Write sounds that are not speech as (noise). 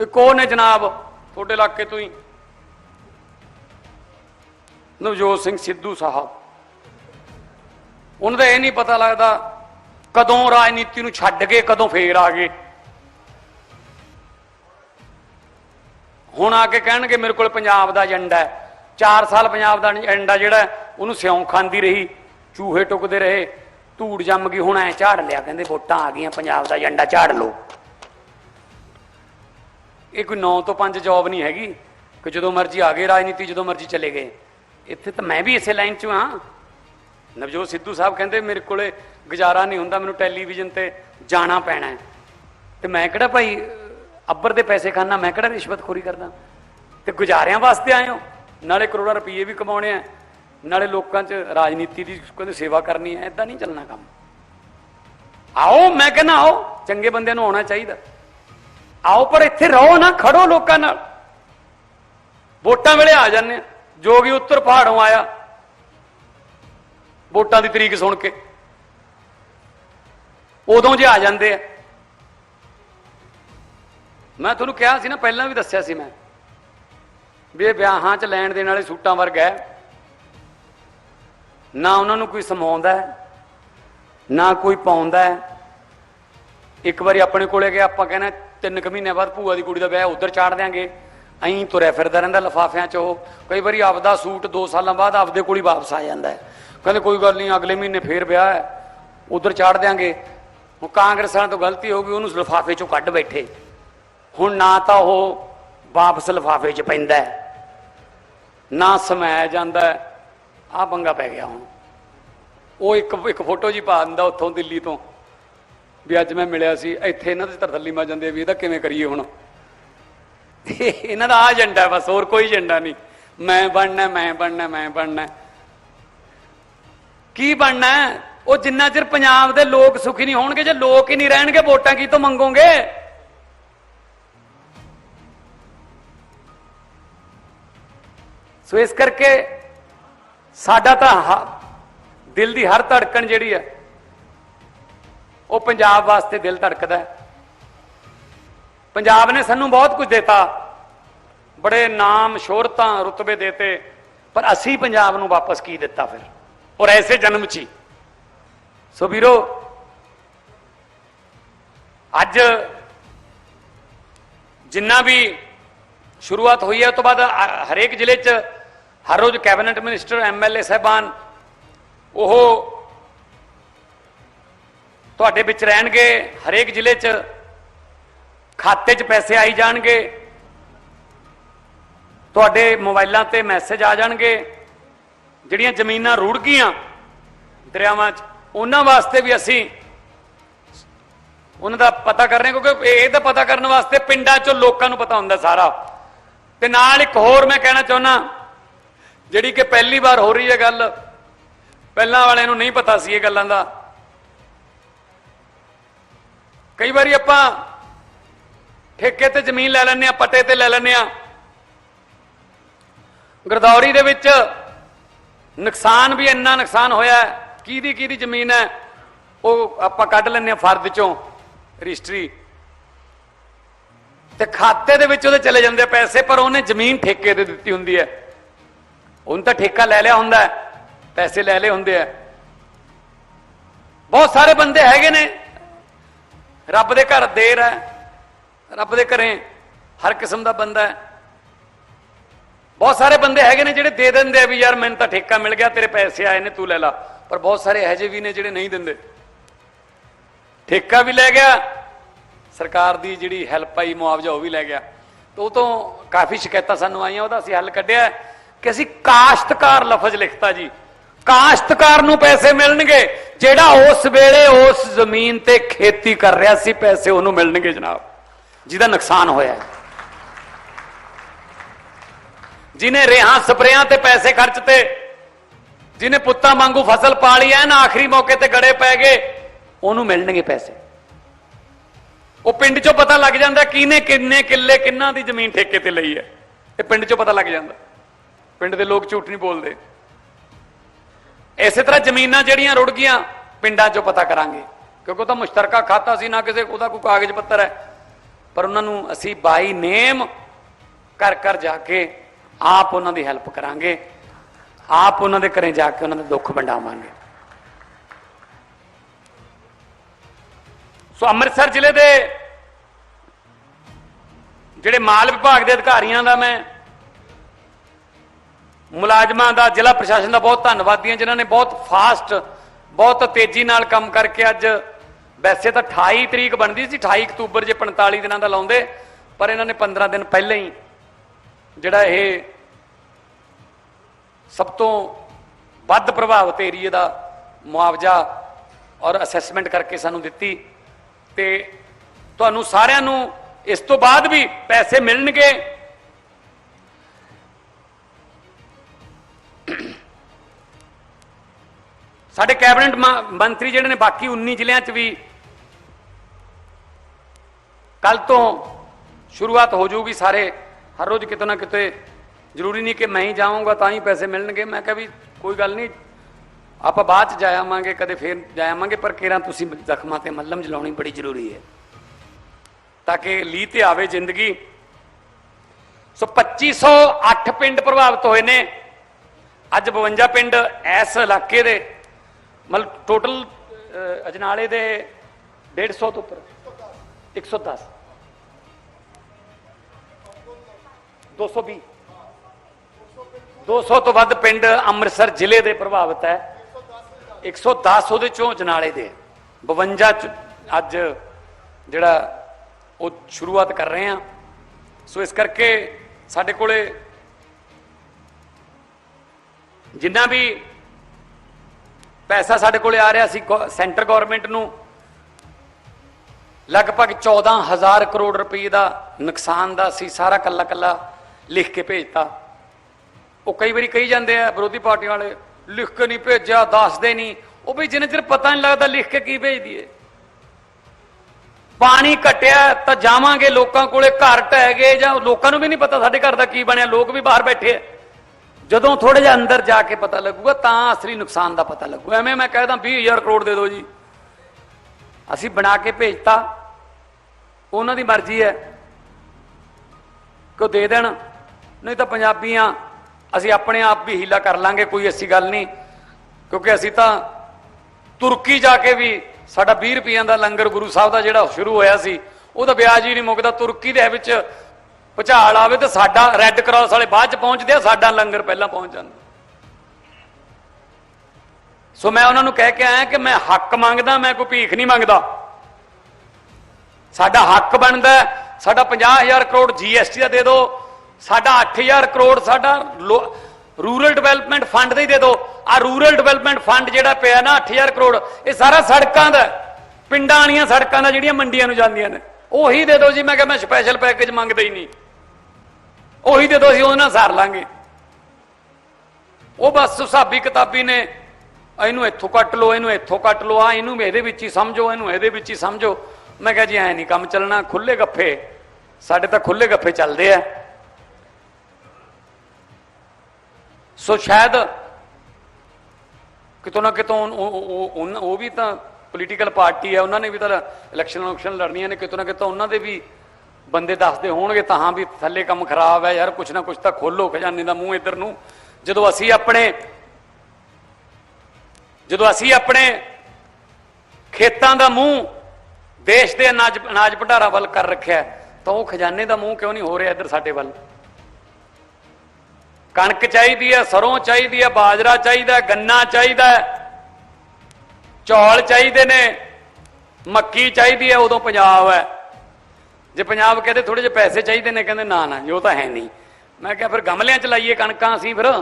ਇੱਕ ਉਹ ਨੇ ਜਨਾਬ? ਤੁਹਾਡੇ ਇਲਾਕੇ ਤੋਂ ਹੀ। ਨਵਜੋਤ ਸਿੰਘ ਸਿੱਧੂ ਸਾਹਿਬ। ਉਹਨਾਂ ਦਾ ਇਹ ਨਹੀਂ ਪਤਾ ਲੱਗਦਾ ਕਦੋਂ ਰਾਜਨੀਤੀ ਨੂੰ ਛੱਡ ਕੇ ਕਦੋਂ ਫੇਰ ਆ ਗਏ। ਹੁਣ ਆ ਕੇ ਕਹਿਣਗੇ ਮੇਰੇ ਕੋਲ ਪੰਜਾਬ ਦਾ ਏਜੰਡਾ ਹੈ। 4 ਸਾਲ ਪੰਜਾਬ ਦਾ ਏਜੰਡਾ ਜਿਹੜਾ ਉਹਨੂੰ ਸਿਉਂ ਖਾਂਦੀ ਰਹੀ, ਚੂਹੇ ਟੁਕਦੇ ਰਹੇ। ਧੂੜ ਜੰਮ ਗਈ, ਹੁਣ ਐ ਝਾੜ ਲਿਆ, ਕਹਿੰਦੇ ਵੋਟਾਂ ਆ ਗਈਆਂ, ਪੰਜਾਬ ਦਾ ਏਜੰਡਾ ਝਾੜ ਲਓ। ਇਹ ਕੋਈ 9 ਤੋਂ 5 ਜੌਬ ਨਹੀਂ ਹੈਗੀ, ਕਿ ਜਦੋਂ ਮਰਜ਼ੀ ਆ ਗਏ ਰਾਜਨੀਤੀ, ਜਦੋਂ ਮਰਜ਼ੀ ਚਲੇ ਗਏ। ਇੱਥੇ ਤਾਂ ਮੈਂ ਵੀ ਇਸੇ ਲਾਈਨ 'ਚ ਹਾਂ। ਨਵਜੋਤ ਸਿੱਧੂ ਸਾਹਿਬ ਕਹਿੰਦੇ, ਮੇਰੇ ਕੋਲੇ ਗੁਜ਼ਾਰਾ ਨਹੀਂ ਹੁੰਦਾ, ਮੈਨੂੰ ਟੈਲੀਵਿਜ਼ਨ ਤੇ ਜਾਣਾ ਪੈਣਾ ਹੈ। ਤੇ ਮੈਂ ਕਿਹੜਾ ਭਾਈ, ਅੱਬਰ ਦੇ ਪੈਸੇ ਖਾਣਾ ਮੈਂ ਕਿਹੜਾ ਰਿਸ਼ਵਤਖੋਰੀ ਕਰਦਾ? ਤੇ ਗੁਜ਼ਾਰਿਆਂ ਵਾਸਤੇ ਆਏ ਹੋ। ਨਾਲੇ ਕਰੋੜਾਂ ਰੁਪਏ ਵੀ ਕਮਾਉਣੇ ਆ। ਨਾਲੇ ਲੋਕਾਂ 'ਚ ਰਾਜਨੀਤੀ ਦੀ ਕਹਿੰਦੇ ਸੇਵਾ ਕਰਨੀ ਹੈ ਐਦਾਂ ਨਹੀਂ ਚੱਲਣਾ ਕੰਮ। ਆਓ, ਮੈਂ ਕਹਿੰਦਾ ਆਓ, ਚੰਗੇ ਬੰਦਿਆਂ ਨੂੰ ਆਉਣਾ ਚਾਹੀਦਾ। ਆਓ ਪਰ ਇੱਥੇ ਰਹੋ ਨਾ, ਖੜੋ ਲੋਕਾਂ ਨਾਲ। ਵੋਟਾਂ ਵੇਲੇ ਆ ਜਾਂਦੇ ਆ ਜੋਗੀ ਉੱਤਰ ਪਹਾੜੋਂ ਆਇਆ। ਵੋਟਾਂ ਦੀ ਤਰੀਕ ਸੁਣ ਕੇ। ਉਦੋਂ ਜੇ ਆ ਜਾਂਦੇ ਆ। ਮੈਂ ਤੁਹਾਨੂੰ ਕਿਹਾ ਸੀ ਨਾ, ਪਹਿਲਾਂ ਵੀ ਦੱਸਿਆ ਸੀ ਮੈਂ। ਵੀ ਇਹ ਵਿਆਹਾਂ 'ਚ ਲੈਣ ਦੇਣ ਵਾਲੇ ਸੂਟਾਂ ਵਰਗਾ ਹੈ। ਨਾ ਉਹਨਾਂ ਨੂੰ ਕੋਈ ਸਮਾਉਂਦਾ ਹੈ, ਨਾ ਕੋਈ ਪਾਉਂਦਾ ਹੈ। ਇੱਕ ਵਾਰੀ ਆਪਣੇ ਕੋਲੇ ਗਿਆ ਆਪਾਂ ਕਹਿੰਦੇ ਤਿੰਨ ਕੁ ਮਹੀਨੇ ਬਾਅਦ ਭੂਆ ਦੀ ਕੁੜੀ ਦਾ ਵਿਆਹ ਉਧਰ ਚਾੜ ਦਿਆਂਗੇ। ਐਂ ਤੁਰਿਆ ਫਿਰਦਾ ਰਹਿੰਦਾ ਲਫਾਫਿਆਂ 'ਚ ਉਹ। ਕਈ ਵਾਰੀ ਆਪਦਾ ਸੂਟ 2 ਸਾਲਾਂ ਬਾਅਦ ਆਪਦੇ ਕੋਲ ਹੀ ਵਾਪਸ ਆ ਜਾਂਦਾ ਕਹਿੰਦੇ ਕੋਈ ਗੱਲ ਨਹੀਂ, ਅਗਲੇ ਮਹੀਨੇ ਫੇਰ ਵਿਆਹ ਹੈ, ਉਧਰ ਚਾੜ ਦਿਆਂਗੇ। ਹੁਣ ਕਾਂਗਰਸਾਂ ਤੋਂ ਗਲਤੀ ਹੋ ਗਈ, ਉਹਨੂੰ ਲਫਾਫੇ 'ਚੋਂ ਕੱਢ ਬੈਠੇ। ਹੁਣ ਨਾ ਤਾਂ ਉਹ ਵਾਪਸ ਲਫਾਫੇ 'ਚ ਪੈਂਦਾ ਨਾ ਸਮਾਇਆ ਜਾਂਦਾ ਆ ਪੰਗਾ ਪੈ ਗਿਆ ਹੁਣ। ਉਹ ਇੱਕ ਇੱਕ ਫੋਟੋ ਜੀ ਪਾ ਦਿੰਦਾ ਉੱਥੋਂ ਦਿੱਲੀ ਤੋਂ। ਵੀ ਅੱਜ ਮੈਂ ਮਿਲਿਆ ਸੀ, ਇੱਥੇ ਇਹਨਾਂ ਦੇ ਤਰਥੱਲੀ ਮਾ ਜਾਂਦੇ ਵੀ ਇਹਦਾ ਕਿਵੇਂ ਕਰੀਏ ਹੁਣ? (laughs) ਇਹਨਾਂ ਦਾ ਆ ਏਜੰਡਾ ਬਸ, ਹੋਰ ਕੋਈ ਏਜੰਡਾ ਨਹੀਂ। ਮੈਂ ਬਣਨਾ ਮੈਂ ਬਣਨਾ ਮੈਂ ਬਣਨਾ। ਕੀ ਬਣਨਾ ਉਹ ਜਿੰਨਾ ਚਿਰ ਪੰਜਾਬ ਦੇ ਲੋਕ ਸੁਖੀ ਨਹੀਂ ਹੋਣਗੇ, ਜੇ ਲੋਕ ਹੀ ਨਹੀਂ ਰਹਿਣਗੇ, ਵੋਟਾਂ ਕੀ ਤੋਂ ਮੰਗੋਗੇ? ਸੋ ਇਸ ਕਰਕੇ ਸਾਡਾ ਤਾਂ ਹ- ਦਿਲ ਦੀ ਹਰ ਧੜਕਣ ਜਿਹੜੀ ਹੈ ਉਹ ਪੰਜਾਬ ਵਾਸਤੇ ਦਿਲ ਧੜਕਦਾ ਹੈ। ਪੰਜਾਬ ਨੇ ਸਾਨੂੰ ਬਹੁਤ ਕੁਝ ਦਿੱਤਾ। ਬੜੇ ਨਾਮ ਸ਼ੋਹਰਤਾਂ ਰੁਤਬੇ ਦਿੱਤੇ। ਪਰ ਅਸੀਂ ਪੰਜਾਬ ਨੂੰ ਵਾਪਸ ਕੀ ਦਿੱਤਾ ਫਿਰ? ਔਰ ਐਸੇ ਜਨਮ 'ਚ ਹੀ। ਸੋ ਵੀਰੋ, ਅੱਜ ਜਿੰਨਾ ਵੀ ਸ਼ੁਰੂਆਤ ਹੋਈ ਹੈ ਉਸ ਤੋਂ ਬਾਅਦ ਹਰੇਕ ਜ਼ਿਲ੍ਹੇ 'ਚ ਹਰ ਰੋਜ਼ ਕੈਬਨਿਟ ਮਿਨਿਸਟਰ ਐਮਐਲਏ ਸਹਿਬਾਨ, ਉਹ ਤੁਹਾਡੇ ਵਿੱਚ ਰਹਿਣਗੇ, ਹਰੇਕ ਜ਼ਿਲ੍ਹੇ 'ਚ ਖਾਤੇ 'ਚ ਪੈਸੇ ਆਈ ਜਾਣਗੇ। ਤੁਹਾਡੇ ਮੋਬਾਈਲਾਂ ਤੇ ਮੈਸੇਜ ਆ ਜਾਣਗੇ। ਜਿਹੜੀਆਂ ਜ਼ਮੀਨਾਂ ਰੁੜ ਗਈਆਂ ਦਰਿਆਵਾਂ 'ਚ, ਉਹਨਾਂ ਵਾਸਤੇ ਵੀ ਅਸੀਂ ਉਹਨਾਂ ਦਾ ਪਤਾ ਕਰ ਰਹੇ ਕਿਉਂਕਿ ਇਹ ਤਾਂ ਪਤਾ ਕਰਨ ਵਾਸਤੇ ਪਿੰਡਾਂ 'ਚੋਂ ਲੋਕਾਂ ਨੂੰ ਪਤਾ ਹੁੰਦਾ ਸਾਰਾ। ਤੇ ਨਾਲ ਇੱਕ ਹੋਰ ਮੈਂ ਕਹਿਣਾ ਚਾਹੁੰਦਾ ਜਿਹੜੀ ਕਿ ਪਹਿਲੀ ਵਾਰ ਹੋ ਰਹੀ ਹੈ ਗੱਲ, ਪਹਿਲਾਂ ਵਾਲਿਆਂ ਨੂੰ ਨਹੀਂ ਪਤਾ ਸੀ ਇਹ ਗੱਲਾਂ ਦਾ। ਕਈ ਵਾਰੀ ਆਪਾਂ ਠੇਕੇ ਤੇ ਜ਼ਮੀਨ ਲੈ ਲੈਂਦੇ ਆ ਪੱਟੇ ਤੇ ਲੈ ਲੈਂਦੇ ਆ ਗਰਦੌਰੀ ਦੇ ਵਿੱਚ ਨੁਕਸਾਨ ਵੀ ਇੰਨਾ ਨੁਕਸਾਨ ਹੋਇਆ ਕਿਹਦੀ ਕਿਹਦੀ ਜ਼ਮੀਨ ਹੈ, ਉਹ ਆਪਾਂ ਕੱਢ ਲੈਂਦੇ ਆ ਫਰਦ ਚੋਂ, ਰਜਿਸਟਰੀ। ਤੇ ਖਾਤੇ ਦੇ ਵਿੱਚ ਉਹਦੇ ਚਲੇ ਜਾਂਦੇ ਪੈਸੇ, ਪਰ ਉਹਨੇ ਜ਼ਮੀਨ ਠੇਕੇ ਤੇ ਦਿੱਤੀ ਹੁੰਦੀ ਹੈ। ਉਹਨ ਤਾਂ ਠੇਕਾ ਲੈ ਲਿਆ ਹੁੰਦਾ ਪੈਸੇ ਲੈ ਲਏ ਹੁੰਦੇ ਆ। ਬਹੁਤ ਸਾਰੇ ਬੰਦੇ ਹੈਗੇ ਨੇ ਰੱਬ ਦੇ ਘਰ ਦੇਰ ਹੈ। ਰੱਬ ਦੇ ਘਰੇ ਹਰ ਕਿਸਮ ਦਾ ਬੰਦਾ ਹੈ। ਬਹੁਤ ਸਾਰੇ ਬੰਦੇ ਹੈਗੇ ਨੇ ਜਿਹੜੇ ਦੇ ਦਿੰਦੇ ਆ ਵੀ ਯਾਰ ਮੈਨੂੰ ਤਾਂ ਠੇਕਾ ਮਿਲ ਗਿਆ, ਤੇਰੇ ਪੈਸੇ ਆਏ ਨੇ, ਤੂੰ ਲੈ ਲਾ। ਪਰ ਬਹੁਤ ਸਾਰੇ ਇਹੋ ਜਿਹੇ ਵੀ ਨੇ ਜਿਹੜੇ ਨਹੀਂ ਦਿੰਦੇ। ਠੇਕਾ ਵੀ ਲੈ ਗਿਆ, ਸਰਕਾਰ ਦੀ ਜਿਹੜੀ ਹੈਲਪ ਆਈ, ਮੁਆਵਜ਼ਾ ਉਹ ਵੀ ਲੈ ਗਿਆ। ਤੇ ਉਹ ਤੋਂ ਕਾਫੀ ਸ਼ਿਕਾਇਤਾਂ ਸਾਨੂੰ ਆਈਆਂ, ਉਹਦਾ ਅਸੀਂ ਹੱਲ ਕੱਢਿਆ ਕਿ ਅਸੀਂ ਕਾਸ਼ਤਕਾਰ ਲਫ਼ਜ਼ ਲਿਖਤਾ ਜੀ। ਕਾਸ਼ਤਕਾਰ ਨੂੰ ਪੈਸੇ ਮਿਲਣਗੇ ਜਿਹੜਾ ਉਸ ਵੇਲੇ ਉਸ ਜ਼ਮੀਨ ਤੇ ਖੇਤੀ ਕਰ ਰਿਹਾ ਸੀ, ਪੈਸੇ ਉਹਨੂੰ ਮਿਲਣਗੇ ਜਨਾਬ। ਜਿਹਦਾ ਨੁਕਸਾਨ ਹੋਇਆ ਹੈ। ਜਿਨੇ ਰੇਹਾਂ ਸਪਰੇਆਂ ਤੇ ਪੈਸੇ ਖਰਚਤੇ ਜਿਨੇ ਪੁੱਤਾਂ ਵਾਂਗੂ ਫਸਲ ਪਾਲੀ ਐ ਨਾ ਆਖਰੀ ਮੌਕੇ ਤੇ ਗੜੇ ਪੈ ਗਏ, ਉਹਨੂੰ ਮਿਲਣਗੇ ਪੈਸੇ। ਉਹ ਪਿੰਡ ਚੋਂ ਪਤਾ ਲੱਗ ਜਾਂਦਾ ਕਿਹਨੇ ਕਿੰਨੇ ਕਿੱਲੇ ਕਿੰਨਾ ਦੀ ਜ਼ਮੀਨ ਠੇਕੇ ਤੇ ਲਈ ਹੈ। ਇਹ ਪਿੰਡ ਚੋਂ ਪਤਾ ਲੱਗ ਜਾਂਦਾ। ਪਿੰਡ ਦੇ ਲੋਕ ਝੂਠ ਨਹੀਂ ਬੋਲਦੇ। ਇਸੇ ਤਰ੍ਹਾਂ ਜ਼ਮੀਨਾਂ ਜਿਹੜੀਆਂ ਰੁੜ ਗਈਆਂ, ਪਿੰਡਾਂ ਚੋਂ ਪਤਾ ਕਰਾਂਗੇ। ਕਿਉਂਕਿ ਉਹ ਤਾਂ ਮੁਸ਼ਤਰਕਾ ਖਾਤਾ ਸੀ, ਨਾ ਕਿਸੇ ਉਹਦਾ ਕੋਈ ਕਾਗਜ਼ ਪੱਤਰ ਹੈ। ਪਰ ਉਹਨਾਂ ਨੂੰ ਅਸੀਂ ਬਾਈ ਨੇਮ ਘਰ ਘਰ ਜਾ ਕੇ ਆਪ ਉਹਨਾਂ ਦੀ ਹੈਲਪ ਕਰਾਂਗੇ। ਆਪ ਉਹਨਾਂ ਦੇ ਘਰੇ ਜਾ ਕੇ ਉਹਨਾਂ ਦਾ ਦੁੱਖ ਵੰਡਾਵਾਂਗੇ। ਸੋ ਅੰਮ੍ਰਿਤਸਰ ਜ਼ਿਲ੍ਹੇ ਦੇ ਜਿਹੜੇ ਮਾਲ ਵਿਭਾਗ ਦੇ ਅਧਿਕਾਰੀਆਂ ਦਾ ਮੈਂ ਮੁਲਾਜ਼ਮਾਂ ਦਾ ਜ਼ਿਲ੍ਹਾ ਪ੍ਰਸ਼ਾਸਨ ਦਾ ਬਹੁਤ ਧੰਨਵਾਦੀ ਹਾਂ, ਜਿਨ੍ਹਾਂ ਨੇ ਬਹੁਤ ਫਾਸਟ ਬਹੁਤ ਤੇਜ਼ੀ ਨਾਲ ਕੰਮ ਕਰਕੇ ਅੱਜ ਵੈਸੇ ਤਾਂ 28 ਤਰੀਕ ਬਣਦੀ ਸੀ 28 ਅਕਤੂਬਰ ਜੇ 45 ਦਿਨਾਂ ਦਾ ਲਾਉਂਦੇ, ਪਰ ਇਹਨਾਂ ਨੇ 15 ਦਿਨ ਪਹਿਲਾਂ ਹੀ ਜਿਹੜਾ ਇਹ ਸਭ ਤੋਂ ਵੱਧ ਪ੍ਰਭਾਵਿਤ ਏਰੀਏ ਦਾ ਮੁਆਵਜ਼ਾ ਔਰ ਅਸੈਸਮੈਂਟ ਕਰਕੇ ਸਾਨੂੰ ਦਿੱਤੀ ਤੇ ਤੁਹਾਨੂੰ ਸਾਰਿਆਂ ਨੂੰ ਇਸ ਤੋਂ ਬਾਅਦ ਵੀ ਪੈਸੇ ਮਿਲਣਗੇ। ਸਾਡੇ ਕੈਬਨਿਟ ਮ- ਮੰਤਰੀ ਜਿਹੜੇ ਨੇ ਬਾਕੀ 19 ਜ਼ਿਲ੍ਹਿਆਂ 'ਚ ਵੀ ਕੱਲ ਤੋਂ ਸ਼ੁਰੂਆਤ ਹੋ ਜਾਊਗੀ ਸਾਰੇ। ਹਰ ਰੋਜ਼ ਕਿਤੇ ਨਾ ਕਿਤੇ ਜ਼ਰੂਰੀ ਨਹੀਂ ਕਿ ਮੈਂ ਹੀ ਜਾਵਾਂਗਾ ਤਾਂ ਹੀ ਪੈਸੇ ਮਿਲਣਗੇ। ਮੈਂ ਕਿਹਾ ਵੀ ਕੋਈ ਗੱਲ ਨਹੀਂ, ਆਪਾਂ ਬਾਅਦ ਚ ਜਾ ਆਵਾਂਗੇ, ਕਦੇ ਫੇਰ ਜਾ ਆਵਾਂਗੇ, ਪਰ ਕੇਰਾਂ ਤੁਸੀਂ ਜ਼ਖਮਾਂ ਤੇ ਮੱਲਮ ਜਲਾਉਣੀ ਬੜੀ ਜ਼ਰੂਰੀ ਹੈ। ਤਾਂ ਕਿ ਲੀ ਤੇ ਆਵੇ ਜ਼ਿੰਦਗੀ। ਸੋ 2508 ਪਿੰਡ ਪ੍ਰਭਾਵਿਤ ਹੋਏ ਨੇ। ਅੱਜ 52 ਪਿੰਡ ਇਸ ਇਲਾਕੇ ਦੇ ਮਤਲਬ ਟੋਟਲ ਅਜਨਾਲੇ ਦੇ 150 ਤੋਂ ਉੱਪਰ 110 220 200 ਤੋਂ ਵੱਧ ਪਿੰਡ ਅੰਮ੍ਰਿਤਸਰ ਜ਼ਿਲ੍ਹੇ ਦੇ ਪ੍ਰਭਾਵਿਤ ਹੈ। 110 ਉਹਦੇ ਚੋਂ ਜਨਾਲੇ ਦੇ। 52 ਚ ਅੱਜ ਜਿਹੜਾ ਉਹ ਸ਼ੁਰੂਆਤ ਕਰ ਰਹੇ ਹਾਂ। ਸੋ ਇਸ ਕਰਕੇ ਸਾਡੇ ਕੋਲੇ ਜਿੰਨਾ ਵੀ ਪੈਸਾ ਸਾਡੇ ਕੋਲੇ ਆ ਰਿਹਾ ਸੀ, ਗੋ- ਸੈਂਟਰ ਗਵਰਨਮੈਂਟ ਨੂੰ। ਲਗਭਗ 14000 ਕਰੋੜ ਰੁਪਏ ਦਾ ਨੁਕਸਾਨ ਦਾ ਸੀ, ਸਾਰਾ ਕੱਲਾ ਕੱਲਾ ਲਿਖ ਕੇ ਭੇਜਤਾ। ਉਹ ਕਈ ਵਾਰੀ ਕਹੀ ਜਾਂਦੇ ਆ, ਵਿਰੋਧੀ ਪਾਰਟੀਆਂ ਵਾਲੇ, ਲਿਖ ਕੇ ਨਹੀਂ ਭੇਜਿਆ, ਦੱਸਦੇ ਨਹੀਂ। ਉਹ ਵੀ ਜਿੰਨੇ ਚਿਰ ਪਤਾ ਨਹੀਂ ਲੱਗਦਾ ਲਿਖ ਕੇ ਕੀ ਭੇਜ ਦਈਏ। ਪਾਣੀ ਘਟਿਆ ਤਾਂ ਜਾਵਾਂਗੇ ਲੋਕਾਂ ਕੋਲੇ, ਘਰ ਢਹਿ ਗਏ ਜਾਂ ਲੋਕਾਂ ਨੂੰ ਵੀ ਨਹੀਂ ਪਤਾ ਸਾਡੇ ਘਰ ਦਾ ਕੀ ਬਣਿਆ, ਲੋਕ ਵੀ ਬਾਹਰ ਬੈਠੇ ਆ। ਜਦੋਂ ਥੋੜੇ ਜਿਹਾ ਅੰਦਰ ਜਾ ਕੇ ਪਤਾ ਲੱਗੂਗਾ, ਤਾਂ ਅਸਲੀ ਨੁਕਸਾਨ ਦਾ ਪਤਾ ਲੱਗੂ। ਐਵੇਂ ਮੈਂ ਕਹਿਦਾ 20000 ਕਰੋੜ ਦੇ ਦਿਓ ਜੀ। ਅਸੀਂ ਬਣਾ ਕੇ ਭੇਜਤਾ। ਉਹਨਾਂ ਦੀ ਮਰਜ਼ੀ ਹੈ ਕਿ ਉਹ ਦੇ ਦੇਣ। ਨਹੀਂ ਤਾਂ ਪੰਜਾਬੀਆਂ, ਅਸੀਂ ਆਪਣੇ ਆਪ ਵੀ ਹੀਲਾ ਕਰ ਲਾਂਗੇ, ਕੋਈ ਐਸੀ ਗੱਲ ਨਹੀਂ। ਕਿਉਂਕਿ ਅਸੀਂ ਤਾਂ ਤੁਰਕੀ ਜਾ ਕੇ ਵੀ ਸਾਡਾ 20 ਰੁਪਈਆਂ ਦਾ ਲੰਗਰ ਗੁਰੂ ਸਾਹਿਬ ਦਾ ਜਿਹੜਾ ਸ਼ੁਰੂ ਹੋਇਆ ਸੀ, ਉਹਦਾ ਵਿਆਜ ਹੀ ਨਹੀਂ ਮੁੱਕਦਾ। ਤੁਰਕੀ ਦੇ ਵਿੱਚ ਭੁਚਾਲ ਆਵੇ ਤੇ ਸਾਡਾ ਰੈੱਡ ਕਰਾਸ ਵਾਲੇ ਬਾਅਦ ਚ ਪਹੁੰਚਦੇ ਆ ਸਾਡਾ ਲੰਗਰ ਪਹਿਲਾਂ ਪਹੁੰਚ ਜਾਂਦਾ। ਸੋ ਮੈਂ ਉਹਨਾਂ ਨੂੰ ਕਹਿ ਕੇ ਆਇਆ ਕਿ ਮੈਂ ਹੱਕ ਮੰਗਦਾ ਮੈਂ ਕੋਈ ਭੀਖ ਨਹੀਂ ਮੰਗਦਾ। ਸਾਡਾ ਹੱਕ ਬਣਦਾ ਹੈ, ਸਾਡਾ 50000 ਕਰੋੜ ਜੀਐਸਟੀ ਦਾ ਦੇ ਦਿਓ ਸਾਡਾ 8000 ਕਰੋੜ ਸਾਡਾ ਰੂਰਲ ਡਿਵੈਲਪਮੈਂਟ ਫੰਡ ਦਾ ਹੀ ਦੇ ਦਿਓ ਆ ਰੂਰਲ ਡਿਵੈਲਪਮੈਂਟ ਫੰਡ ਜਿਹੜਾ ਪਿਆ ਨਾ 8000 ਕਰੋੜ ਇਹ ਸਾਰਾ ਸੜਕਾਂ ਦਾ ਪਿੰਡਾਂ ਵਾਲੀਆਂ ਸੜਕਾਂ ਦਾ ਜਿਹੜੀਆਂ ਮੰਡੀਆਂ ਨੂੰ ਜਾਂਦੀਆਂ ਨੇ ਉਹੀ ਦੇ ਦਿਓ ਜੀ ਮੈਂ ਕਿਹਾ ਮੈਂ ਸਪੈਸ਼ਲ ਪੈਕੇਜ ਮੰਗਦਾ ਹੀ ਨਹੀਂ। ਉਹੀ ਦੇ ਦਿਓ ਅਸੀਂ ਉਹਦੇ ਨਾਲ ਸਾਰ ਲਾਂਗੇ। ਉਹ ਬਸ ਹਿਸਾਬੀ ਕਿਤਾਬੀ ਨੇ, ਇਹਨੂੰ ਇੱਥੋਂ ਕੱਟ ਲਓ, ਇਹਨੂੰ ਇੱਥੋਂ ਕੱਟ ਲਓ ਆ ਇਹਨੂੰ ਇਹਦੇ ਵਿੱਚ ਹੀ ਸਮਝੋ, ਇਹਨੂੰ ਇਹਦੇ ਵਿੱਚ ਹੀ ਸਮਝੋ। ਮੈਂ ਕਿਹਾ ਜੀ ਐ ਨਹੀਂ ਕੰਮ ਚੱਲਣਾ ਖੁੱਲੇ ਗੱਫੇ। ਸਾਡੇ ਤਾਂ ਖੁੱਲੇ ਗੱਫੇ ਚੱਲਦੇ ਆ। ਸੋ ਸ਼ਾਇਦ ਕਿਤੋਂ ਨਾ ਕਿਤੋਂ ਉਹ- ਉਹ ਵੀ ਤਾਂ ਪੋਲੀਟੀਕਲ ਪਾਰਟੀ ਹੈ, ਉਹਨਾਂ ਨੇ ਵੀ ਤਾਂ ਇਲੈਕਸ਼ਨ ਇਲੈਕਸ਼ਨ ਲੜਨੀਆਂ ਨੇ, ਕਿਤੋਂ ਨਾ ਕਿਤੋਂ ਉਹਨਾਂ ਦੇ ਵੀ ਬੰਦੇ ਦੱਸਦੇ ਹੋਣਗੇ ਤਾਂ ਹਾਂ ਵੀ ਥੱਲੇ ਕੰਮ ਖਰਾਬ ਹੈ ਯਾਰ, ਕੁਛ ਨਾ ਕੁਛ ਤਾਂ ਖੋਲੋ ਖਜ਼ਾਨੇ ਦਾ ਮੂੰਹ ਇੱਧਰ ਨੂੰ। ਜਦੋਂ ਅਸੀਂ ਆਪਣੇ ਜਦੋਂ ਅਸੀਂ ਆਪਣੇ ਖੇਤਾਂ ਦਾ ਮੂੰਹ ਦੇਸ਼ ਦੇ ਅਨਾਜ ਅਨਾਜ ਭੰਡਾਰਾ ਵੱਲ ਕਰ ਰੱਖਿਆ ਤਾਂ ਉਹ ਖਜ਼ਾਨੇ ਦਾ ਮੂੰਹ ਕਿਉਂ ਨਹੀਂ ਹੋ ਰਿਹਾ ਇੱਧਰ ਸਾਡੇ ਵੱਲ? ਕਣਕ ਚਾਹੀਦੀ ਹੈ, ਸਰੋਂ ਚਾਹੀਦੀ ਹੈ, ਬਾਜਰਾ ਚਾਹੀਦਾ ਗੰਨਾ ਚਾਹੀਦਾ ਚੌਲ ਚਾਹੀਦੇ ਨੇ, ਮੱਕੀ ਚਾਹੀਦੀ ਹੈ, ਉਦੋਂ ਪੰਜਾਬ ਹੈ। ਜੇ ਪੰਜਾਬ ਕਹਿੰਦੇ ਥੋੜੇ ਜਿਹੇ ਪੈਸੇ ਚਾਹੀਦੇ ਨੇ, ਕਹਿੰਦੇ ਨਾ ਨਾ ਜੀ ਉਹ ਤਾਂ ਹੈ ਨਹੀਂ। ਮੈਂ ਕਿਹਾ ਫਿਰ ਗਮਲਿਆਂ ਚ ਲਾਈਏ ਕਣਕਾਂ ਅਸੀਂ ਫਿਰ।